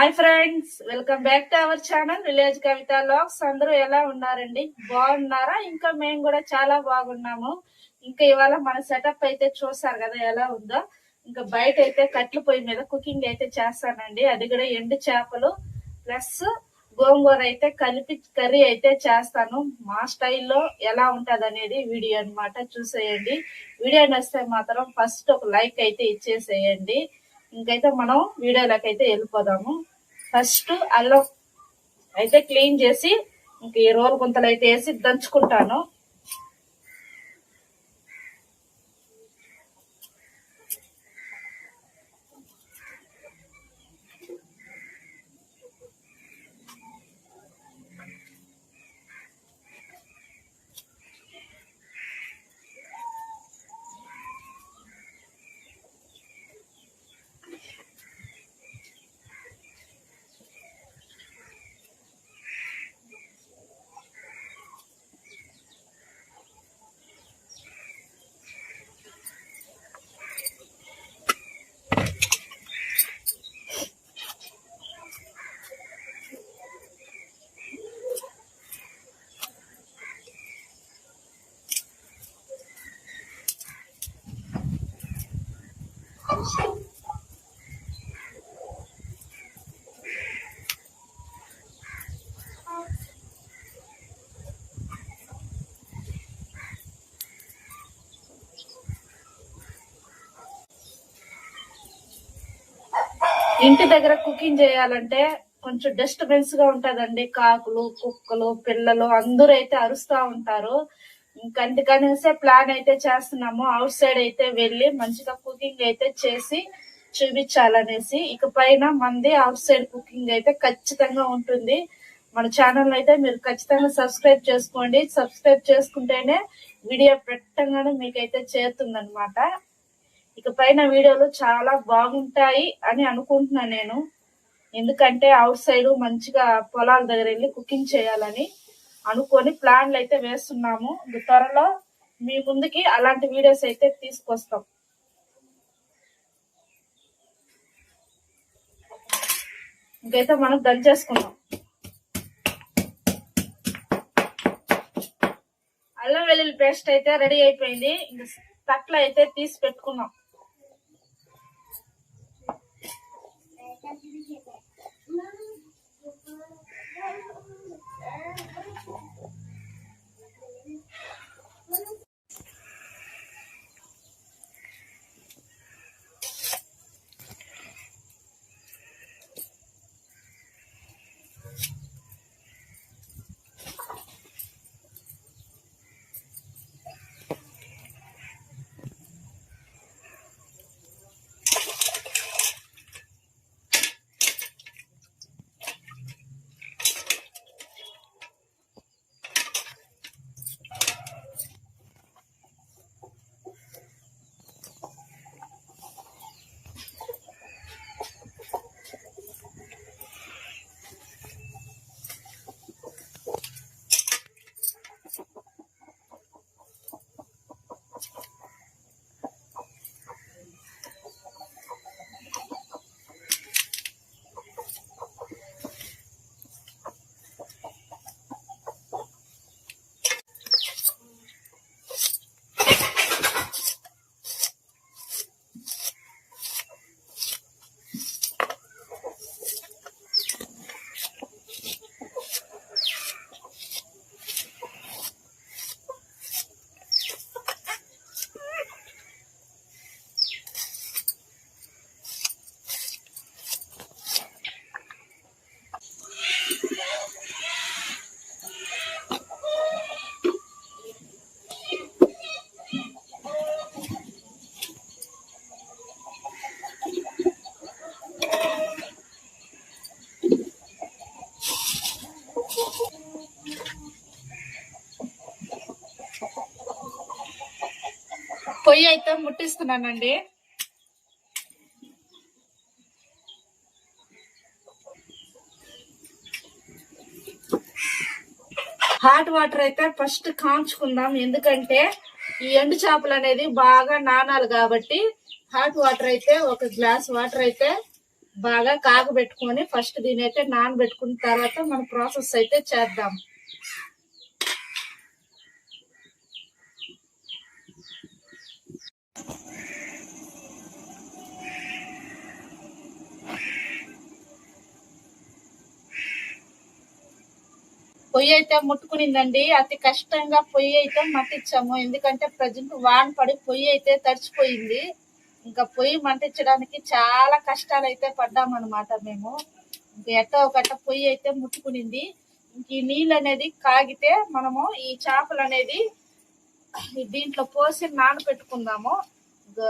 Hi friends welcome back to our channel village Kavitha logs అందరూ ఎలా ఉన్నారండి? బాగున్నారా? ఇంకా మేము కూడా చాలా బాగున్నాము. ఇంకా ఇవాళ మన సెటప్ అయితే చూసారు కదా ఎలా ఉందో. ఇంకా బయట అయితే కట్లు పొయ్యి మీద కుకింగ్ అయితే చేస్తానండి. అది కూడా ఎండు చేపలు ప్లస్ గోంగూర అయితే కలిపి కర్రీ అయితే చేస్తాను. మా స్టైల్లో ఎలా ఉంటది అనేది వీడియో అన్నమాట చూసేయండి. వీడియో నచ్చితే మాత్రం ఫస్ట్ ఒక లైక్ అయితే ఇచ్చేసేయండి. ఇంకైతే మనం వీడియోలోకి అయితే వెళ్ళిపోదాము. ఫస్ట్ అల్లం అయితే క్లీన్ చేసి ఇంక ఈ రోల్ గుంతలు అయితే వేసి దంచుకుంటాను. ఇంటి దగ్గర కుకింగ్ చేయాలంటే కొంచెం డిస్టర్బెన్స్గా ఉంటదండి. కాకులు కుక్కలు పిల్లలు అందరూ అయితే అరుస్తా ఉంటారు. ఇంకా అందుకనేసే ప్లాన్ అయితే చేస్తున్నాము. అవుట్ సైడ్ అయితే వెళ్ళి మంచిగా కుకింగ్ అయితే చేసి చూపించాలనేసి. ఇక పైన మంది అవుట్ సైడ్ కుకింగ్ అయితే ఖచ్చితంగా ఉంటుంది. మన ఛానల్ అయితే మీరు ఖచ్చితంగా సబ్స్క్రైబ్ చేసుకోండి. సబ్స్క్రైబ్ చేసుకుంటేనే వీడియో పెట్టంగానే మీకైతే చేరుతుందనమాట ఇక పైన వీడియోలు చాలా బాగుంటాయి అని అనుకుంటున్నాను నేను. ఎందుకంటే అవుట్ సైడ్ మంచిగా పొలాల దగ్గర వెళ్ళి కుకింగ్ చేయాలని అనుకొని ప్లాన్లు అయితే వేస్తున్నాము. త్వరలో మీ ముందుకి అలాంటి వీడియోస్ అయితే తీసుకొస్తాం. ఇంకైతే మనం దంచేసుకుందాం అల్లం వెల్లుల్లి పేస్ట్ అయితే రెడీ అయిపోయింది. ఇంకా తట్ల అయితే తీసి పెట్టుకున్నాం అయితే ముట్టిస్తున్నానండి. హాట్ వాటర్ అయితే ఫస్ట్ కాంచుకుందాం. ఎందుకంటే ఈ ఎండు చేపలు అనేది బాగా నానాలి కాబట్టి హాట్ వాటర్ అయితే ఒక గ్లాస్ వాటర్ అయితే బాగా కాగబెట్టుకొని ఫస్ట్ దీని అయితే నానబెట్టుకున్న తర్వాత మన ప్రాసెస్ అయితే చేద్దాం. పొయ్యి అయితే ముట్టుకునిందండి. అతి కష్టంగా పొయ్యి అయితే మట్టించాము ఎందుకంటే ప్రజెంట్ వాన పడి పొయ్యి అయితే తడిచిపోయింది. ఇంకా పొయ్యి మంటించడానికి చాలా కష్టాలు అయితే పడ్డామన్నమాట మేము. ఇంకా ఎట్టో ఒకట పొయ్యి అయితే ముట్టుకునింది. ఇంక ఈ నీళ్ళు అనేది కాగితే మనము ఈ చేపలు అనేది దీంట్లో పోసి నానబెట్టుకుందాము.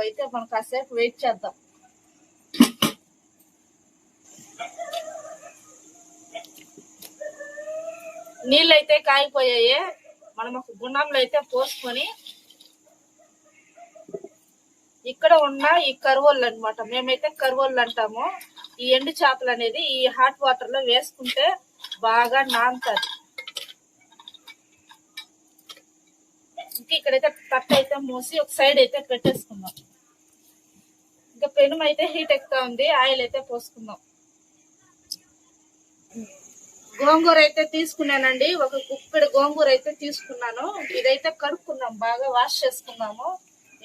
అయితే మనం కాసేపు వెయిట్ చేద్దాం. నీళ్ళు అయితే కాగిపోయాయి. మనం ఒక గుండంలో అయితే పోసుకొని ఇక్కడ ఉన్న ఈ కరువోళ్ళు అనమాట మేమైతే కరువోళ్ళు అంటాము. ఈ ఎండు చేపలు అనేది ఈ హాట్ వాటర్లో వేసుకుంటే బాగా నానుతుంది. ఇంకా ఇక్కడైతే కట్ అయితే మూసి ఒక సైడ్ అయితే పెట్టేసుకుందాం. ఇంకా పెనుమ అయితే హీట్ ఎక్కుతా ఉంది ఆయిల్ అయితే పోసుకుందాం. గోంగూర అయితే తీసుకున్నానండి ఒక కుప్పెడు గోంగూర అయితే తీసుకున్నాను. ఇదైతే కడుక్కున్నాం బాగా వాష్ చేసుకున్నాము.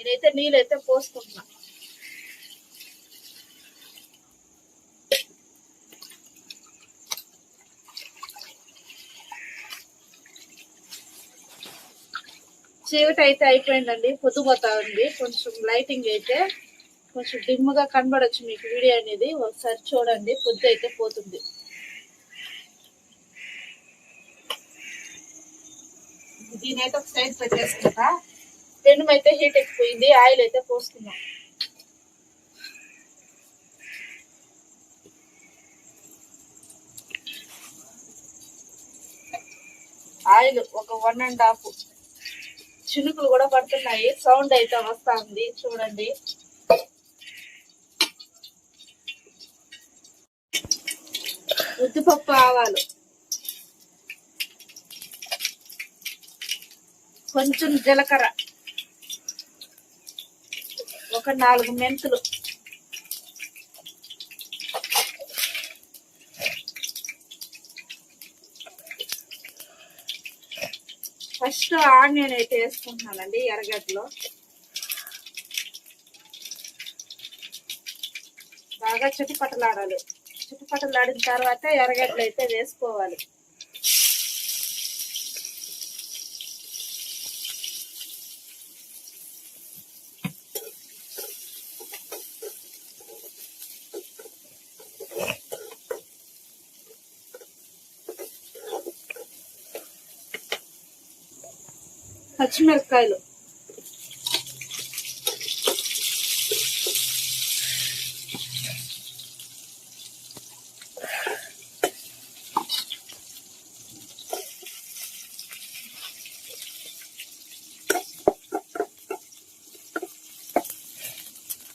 ఇదైతే నీళ్ళు అయితే పోసుకుంటున్నాం. చీకటి అయితే అయిపోయిందండి పొద్దుపోతా ఉంది. కొంచెం లైటింగ్ అయితే కొంచెం డిమ్గా కనబడొచ్చు మీకు వీడియో అనేది. ఒకసారి చూడండి పొద్దు అయితే పోతుంది. దీని అయితే ఒక సైడ్ పెట్టేసుకుంటా పెనుము అయితే హీట్ ఎక్కిపోయింది ఆయిల్ అయితే పోసుకున్నాం ఆయిల్ ఒక వన్ అండ్ హాఫ్ చినుకులు కూడా పడుతున్నాయి. సౌండ్ అయితే వస్తా ఉంది చూడండి. ఉద్దిపప్పు ఆవాలు. కొంచెం జీలకర్ర. ఒక నాలుగు మెంతులు. ఫస్ట్ ఆనియన్ అయితే వేసుకుంటున్నానండి ఎర్రగడ్డలో. బాగా చుట్టుపట్టలాడాలి. చుట్టుపట్టలాడిన తర్వాత ఎర్రగడ్డలు అయితే వేసుకోవాలి. పచ్చిమిరపకాయలు.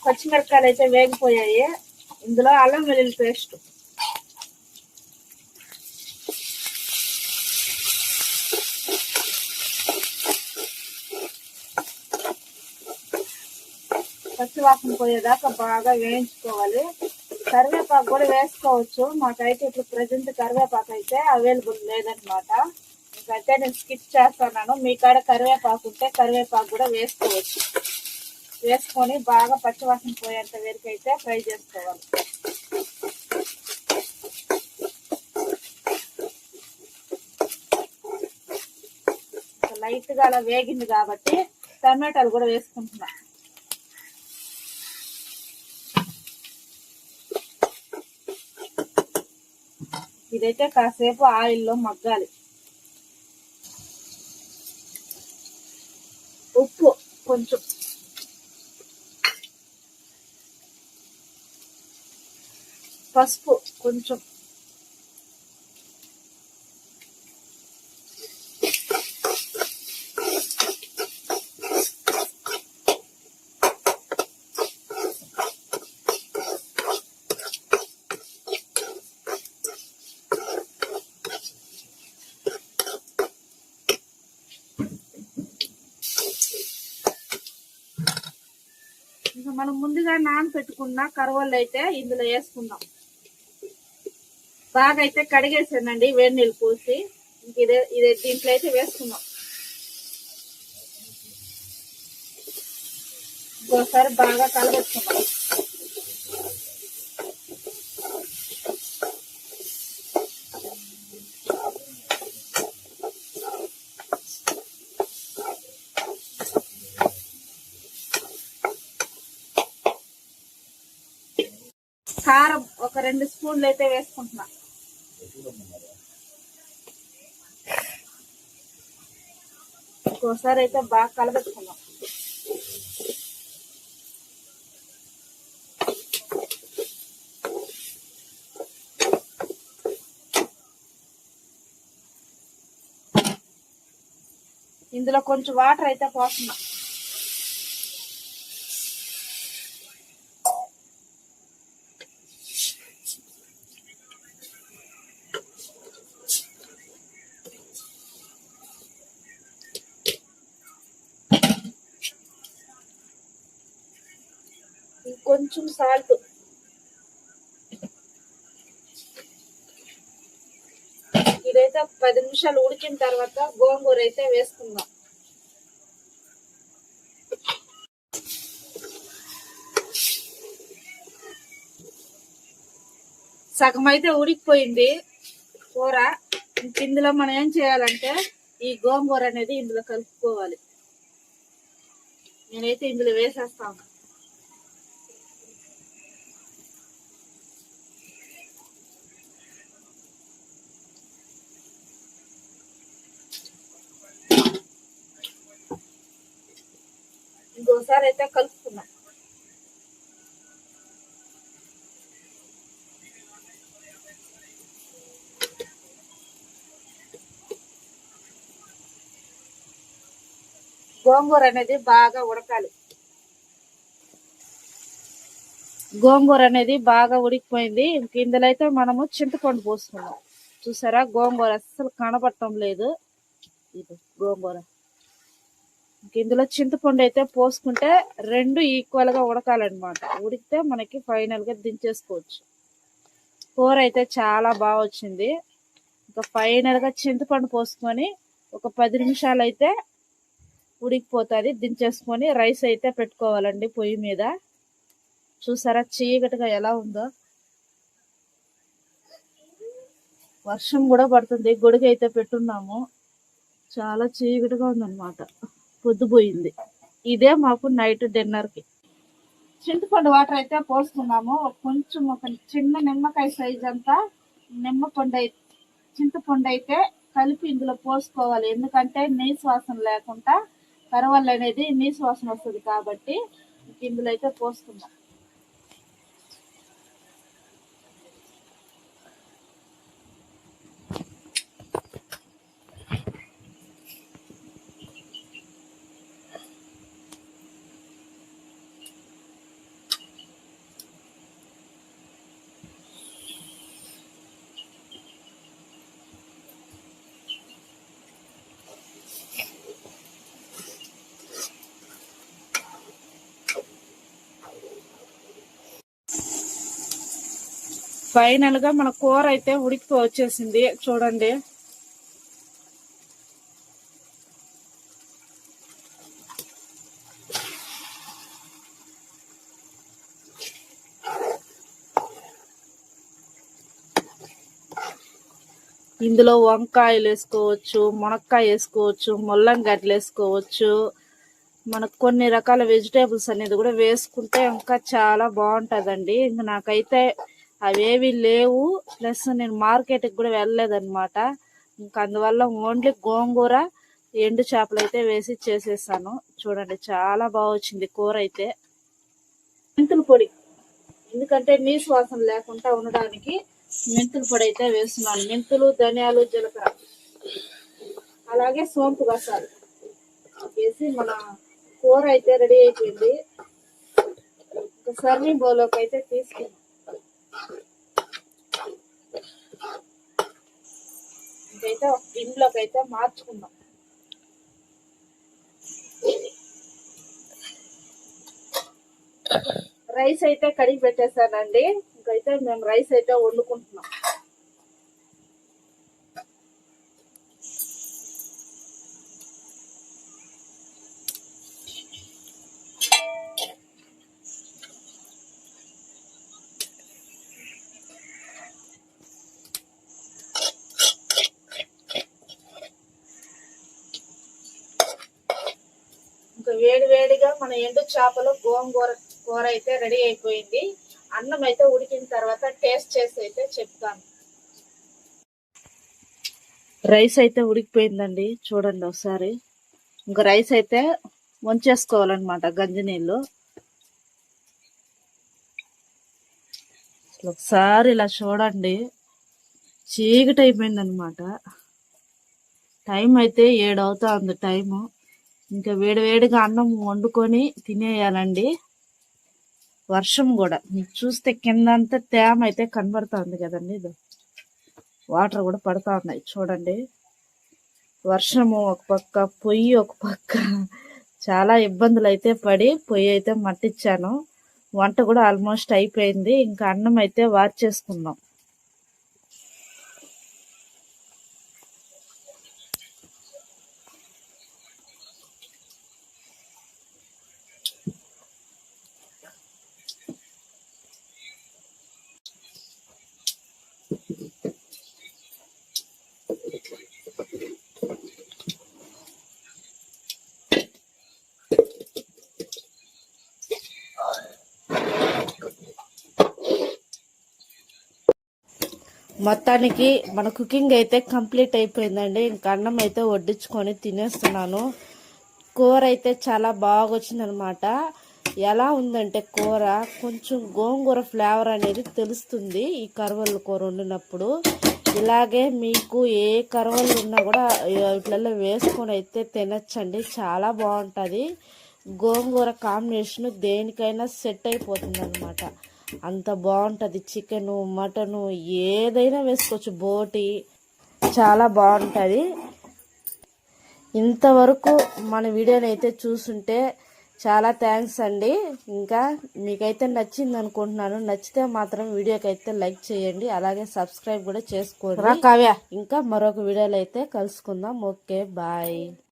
పచ్చిమిరపకాయలు అయితే వేగిపోయాయి. ఇందులో అల్లం వెల్లుల్లి పేస్ట్. పచ్చివాసన పోయేదాకా బాగా వేయించుకోవాలి. కరివేపాకు కూడా వేసుకోవచ్చు. మాకైతే ఇప్పుడు ప్రజెంట్ కరివేపాకు అయితే అవైలబుల్ లేదనమాట ఇంకైతే నేను స్కిప్ చేస్తున్నాను. మీ కాడ కరివేపాకు ఉంటే కరివేపాకు కూడా వేసుకోవచ్చు. వేసుకొని బాగా పచ్చివాసన పోయేంత వరకు అయితే ఫ్రై చేసుకోవాలి. లైట్గా అలా వేగింది కాబట్టి టమాటాలు కూడా వేసుకుంటున్నాను ఇదైతే కాసేపు ఆయిల్లో మగ్గాలి. ఉప్పు కొంచెం. పసుపు కొంచెం. మనం ముందుగా నానబెట్టుకున్న కరవళ్ళు అయితే ఇందులో వేసుకుందాం. బాగా అయితే కడిగేసానండి వేడి నీళ్ళు పోసి. ఇంక ఇదే ఇదే దీంట్లో అయితే వేసుకుందాం. ఇంకోసారి బాగా కలబెట్టుకుందాం కారం ఒక రెండు స్పూన్లు అయితే వేసుకుంటున్నా. ఒక్కోసారి అయితే బాగా కలబెట్టుకున్నాం ఇందులో కొంచెం వాటర్ అయితే పోతున్నా కొంచెం సాల్ట్. ఇదైతే పది నిమిషాలు ఉడికిన తర్వాత గోంగూర అయితే వేసుకుందాం. సగం అయితే ఉడికిపోయింది కూర. ఇందులో మనం ఏం చేయాలంటే ఈ గోంగూర అనేది ఇందులో కలుపుకోవాలి. నేనైతే ఇందులో వేసేస్తాను. ఒకసారి అయితే కలుపుకున్నాం గోంగూర అనేది బాగా ఉడకాలి. గోంగూర అనేది బాగా ఉడికిపోయింది. ఇంక ఇందులో అయితే మనము చింతపండు పోసుకున్నాం చూసారా? గోంగూర అస్సలు కనబడటం లేదు. ఇది గోంగూర. ఇందులో చింతపండు అయితే పోసుకుంటే రెండు ఈక్వల్గా ఉడకాలన్నమాట. ఉడికితే మనకి ఫైనల్గా దించేసుకోవచ్చు. కూర అయితే చాలా బాగా వచ్చింది. ఇంకా ఫైనల్గా చింతపండు పోసుకొని ఒక పది నిమిషాలు అయితే ఉడికిపోతుంది. దించేసుకొని రైస్ అయితే పెట్టుకోవాలండి పొయ్యి మీద. చూసారా చీకటిగా ఎలా ఉందో? వర్షం కూడా పడుతుంది. గొడుగు అయితే పెట్టున్నాము. చాలా చీకటిగా ఉందన్నమాట. పొద్దుపోయింది. ఇదే మాకు నైట్ డిన్నర్కి. చింతపండు వాటర్ అయితే పోసుకున్నాము కొంచెం ఒక చిన్న నిమ్మకాయ సైజ్ అంతా నిమ్మపండు అయితే చింతపండు అయితే కలిపి ఇందులో పోసుకోవాలి. ఎందుకంటే నీసు వాసన లేకుండా కరవల్ అనేది నీసు వాసన వస్తుంది కాబట్టి ఇందులో అయితే పోసుకుందాం. ఫైనల్గా మన కూర అయితే ఉడికిపో వచ్చేసింది. చూడండి. ఇందులో వంకాయలు వేసుకోవచ్చు మునక్కాయ వేసుకోవచ్చు ముల్లంగడ్డలు వేసుకోవచ్చు. మనకు కొన్ని రకాల వెజిటేబుల్స్ అనేది కూడా వేసుకుంటే ఇంకా చాలా బాగుంటదండి. ఇంక నాకైతే అవేవి లేవు. ప్లస్ నేను మార్కెట్కి కూడా వెళ్ళలేదన్నమాట. ఇంకా అందువల్ల ఓన్లీ గోంగూర ఎండు చేపలు అయితే వేసి చేసేసాను. చూడండి చాలా బాగా వచ్చింది కూర అయితే. మెంతుల పొడి. ఎందుకంటే నీ శ్వాసం లేకుండా ఉండడానికి మెంతుల పొడి అయితే వేస్తున్నాను. మెంతులు ధనియాలు జీలకర్ర. అలాగే సోంపు గసాలు. వేసి మన కూర అయితే రెడీ అయిపోయింది. సర్వింగ్ బౌల్లోకి అయితే తీసుకున్నాం ఇంకైతే ఒక గిన్నెలోకి అయితే మార్చుకుందాం. రైస్ అయితే కడిగి పెట్టేశానండి. ఇంకైతే మేము రైస్ అయితే వండుకుంటున్నాం. ఇంకా వేడి వేడిగా మన ఎండు చేపలు గోంగూర కూర అయితే రెడీ అయిపోయింది. అన్నం అయితే ఉడికిన తర్వాత టేస్ట్ చేసి అయితే చెప్తాను. రైస్ అయితే ఉడికిపోయిందండి. చూడండి ఒకసారి. ఇంకా రైస్ అయితే వంచేసుకోవాలన్నమాట గంజి నీళ్ళు. అసలు ఒకసారి ఇలా చూడండి. చీకటి అయిపోయిందనమాట టైం అయితే ఏడు అవుతా ఉంది టైము. ఇంకా వేడివేడిగా అన్నం వండుకొని తినేయాలండి. వర్షం కూడా. మీకు చూస్తే కింద అంతా తేమ అయితే కనబడతా ఉంది కదండి ఇది. వాటర్ కూడా పడతా ఉన్నాయి చూడండి. వర్షము ఒక పక్క పొయ్యి ఒక పక్క. చాలా ఇబ్బందులు అయితే పడి పొయ్యి అయితే మట్టిచ్చాను. వంట కూడా ఆల్మోస్ట్ అయిపోయింది. ఇంకా అన్నం అయితే వార్చేసుకున్నాం. మొత్తానికి మన కుకింగ్ అయితే కంప్లీట్ అయిపోయిందండి. ఇంకా అన్నం అయితే వడ్డించుకొని తినేస్తున్నాను. కూర అయితే చాలా బాగా వచ్చిందనమాట ఎలా ఉందంటే కూర కొంచెం గోంగూర ఫ్లేవర్ అనేది తెలుస్తుంది ఈ కరవలు కూర వండినప్పుడు. ఇలాగే మీకు ఏ కరవళ్ళు ఉన్నా కూడా వీటిలలో వేసుకొని అయితే తినచ్చండి. చాలా బాగుంటుంది. గోంగూర కాంబినేషన్ దేనికైనా సెట్ అయిపోతుంది అనమాట అంత బాగుంటుంది. చికెను మటను ఏదైనా వేసుకోవచ్చు. బోటి చాలా బాగుంటుంది. ఇంతవరకు మన వీడియోని అయితే చూసుంటే చాలా థ్యాంక్స్ అండి. ఇంకా మీకైతే నచ్చింది అనుకుంటున్నాను. నచ్చితే మాత్రం వీడియోకి అయితే లైక్ చేయండి. అలాగే సబ్స్క్రైబ్ కూడా చేసుకోండి. ఇంకా మరొక వీడియోలో అయితే కలుసుకుందాం. Okay bye.